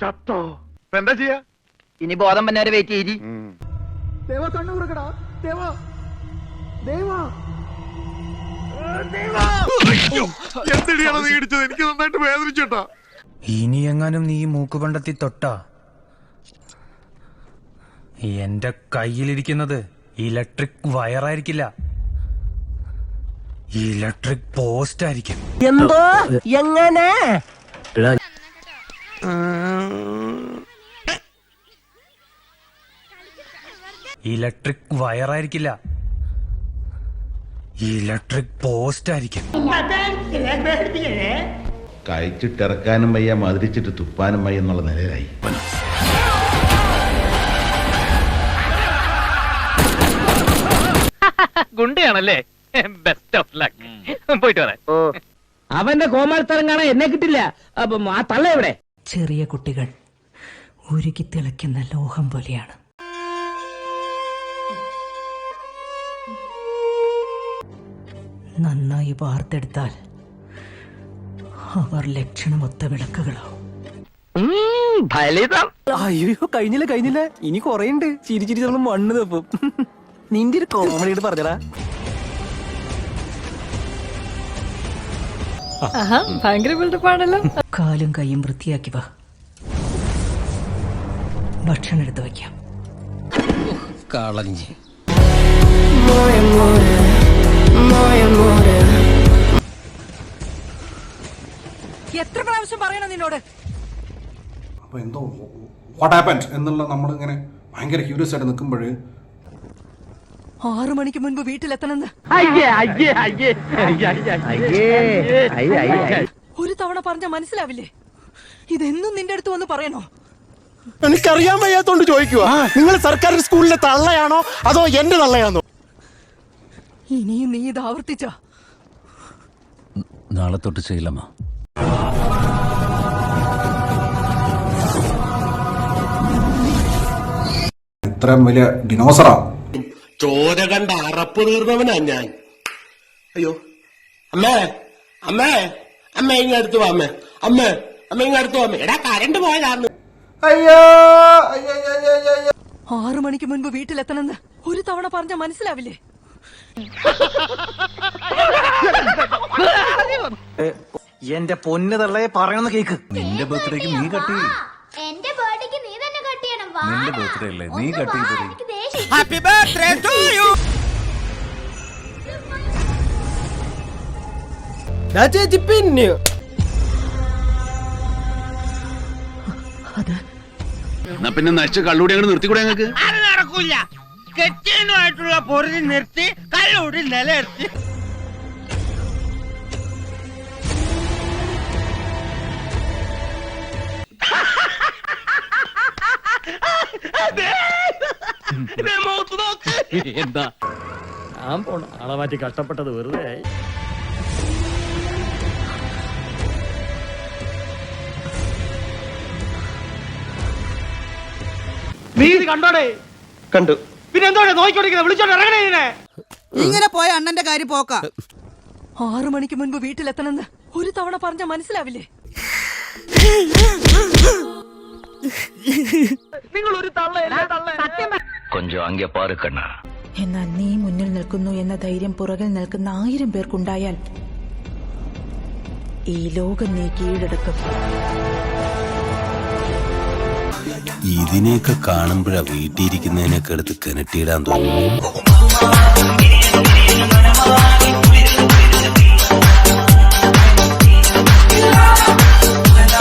ഇപ്പൊ എന്താ ചെയ്യാ? ഇനി ബോധം വന്നവരെ വെയിറ്റ് ചെയ്തി എന്തിനാണ് നീ ഇടിച്ചത്? എനിക്ക് നന്നായിട്ട് വേദനിച്ചോട്ടാ ഇനി എങ്ങാനും നീ മൂക്ക് പണ്ടത്തി തൊട്ടാ. എന്റെ കയ്യിലിരിക്കുന്നത് ഇലക്ട്രിക് വയറായിരിക്കില്ല. ഇലക്ട്രിക് പോസ്റ്റ് ആയിരിക്കും എന്തോ? എങ്ങനെ? ഇലക്ട്രിക് വയറായിരിക്കില്ല ഇലക്ട്രിക് പോസ്റ്റ് ആയിരിക്കും. കഴിച്ചിട്ടിറക്കാനും വയ്യ മതിരിച്ചിട്ട് തുപ്പാനും വയ്യ എന്നുള്ള നിലയിലായി. ഗുണ്ടയാണല്ലേ? ബെസ്റ്റ് ഓഫ് ലക്ക് പോയിട്ട് വരാം. അവന്റെ കോമാളിത്തരം കാണാൻ എന്നെ കിട്ടില്ല. അപ്പം ആ തള്ള എവിടെ? ചെറിയ കുട്ടികൾ ഉരുകി തിളയ്ക്കുന്ന ലോഹം പോലെയാണ്. നന്നായി വാർത്തെടുത്താൽ അവർ ലക്ഷണമൊത്ത വിളക്കുകളാവും. ഫലിതം. അയ്യോ കഴിഞ്ഞില്ല കഴിഞ്ഞില്ല. ഇനി കൊറേ ഉണ്ട് ചിരി ചിരി നമ്മൾ മണ്ണ് തപ്പും. നിന്റെ ഒരു കോമഡിയോട് പറഞ്ഞടാ. കാലും കൈയും വൃത്തിയാക്കി വാ. ഭക്ഷണം എടുത്തു വയ്ക്കാം. എത്ര പ്രാവശ്യം പറയണം നിന്നോട്? അപ്പോൾ എന്തോ വാട്ട് ഹാപ്പൻസ് എന്നുള്ള നമ്മളിങ്ങനെ ഭയങ്കര ക്യൂരിയസ് ആയിട്ട് നിൽക്കുമ്പോൾ ആറു മണിക്ക് മുൻപ് വീട്ടിലെത്തണമെന്ന്. അയ്യേ അയ്യേ അയ്യേ അയ്യേ അയ്യേ അയ്യേ ഒരു തവണ പറഞ്ഞ മനസ്സിലാവില്ലേ? ഇതെന്നും നിന്റെ അടുത്ത് വന്ന് പറയണോ? എനിക്കറിയാൻ വയ്യാത്തോണ്ട് ചോദിക്കുക നിങ്ങൾ സർക്കാർ സ്കൂളിലെ തള്ളയാണോ അതോ എന്റെ തള്ളയാണോ? ഇനിയും നീ ഇത് ആവർത്തിച്ച? നാളെ തൊട്ട് ചെയ്യില്ലമ്മ. ഇത്രയും വലിയ ഡിനോസറാ ചോര കണ്ട അറപ്പ് തീർന്നവനാ ഞാൻ. അയ്യോ. അമ്മേ അമ്മേ അമ്മ ഇങ്ങ അടുത്ത് വാ അമ്മേ. അമ്മ അമ്മ ഇങ്ങ അടുത്ത് വാ അമ്മേ. എടാ കരണ്ട് പോയതാന്ന്. അയ്യോ. ആറു മണിക്ക് മുൻപ് വീട്ടിലെത്തണമെന്ന് ഒരു തവണ പറഞ്ഞ മനസ്സിലാവില്ലേ? എന്റെ പൊന്ന് തള്ളയെ പറയണമെന്ന് കേക്ക്. നിന്റെ ബർത്ത്ഡേക്ക് നീ കട്ട് ചെയ്യ്. എന്റെ ബർത്ത്ഡേക്ക് നീ തന്നെ കട്ട് ചെയ്യണം. വാ. നിന്റെ ബർത്ത്ഡേ അല്ലേ? നീ cut happy birthday to you ചേച്ചി പിന്നെ. എന്നാ പിന്നെ നശിച്ച കള്ളൂടി അങ്ങോട്ട് നിർത്തിക്കൂടെ ഞങ്ങൾക്ക്? അത് നടക്കൂല. കെട്ടിയനുമായിട്ടുള്ള പൊരുതി നിർത്തി കള്ളൂടി നിലനിർത്തി. എന്താ? ഞാൻ പോണ ആളെ മാറ്റി കഷ്ടപ്പെട്ടത് വെറുതെ ആയി. നീ ഇത് കണ്ടോടെ? കണ്ടു. പിന്നെ എന്തോടെ? നോക്കിക്കൊണ്ടിരിക്കുന്നത് വിളിച്ചോണ്ട് ഇറങ്ങണേ ഇതിനെ. ഇങ്ങനെ പോയ അണ്ണന്റെ കാര്യം പോക്ക. ആറു മണിക്ക് മുൻപ് വീട്ടിലെത്തണമെന്ന് ഒരു തവണ പറഞ്ഞ മനസ്സിലാവില്ലേ? നിങ്ങൾ ഒരു തള്ള തള്ള കൊഞ്ചം അങ്ങെ പാറുക്കണ്ണ കണ്ണ എന്നാൽ നീ മുന്നിൽ നിൽക്കുന്നു എന്ന ധൈര്യം പുറകിൽ നിൽക്കുന്ന ആയിരം പേർക്കുണ്ടായാൽ ഈ ലോകം നീ കീഴടക്കും. ഇതിനെയൊക്കെ കാണുമ്പോഴാ വീട്ടിയിരിക്കുന്നതിനൊക്കെ എടുത്ത് കിണറ്റിയിടാൻ തോന്നുന്നു.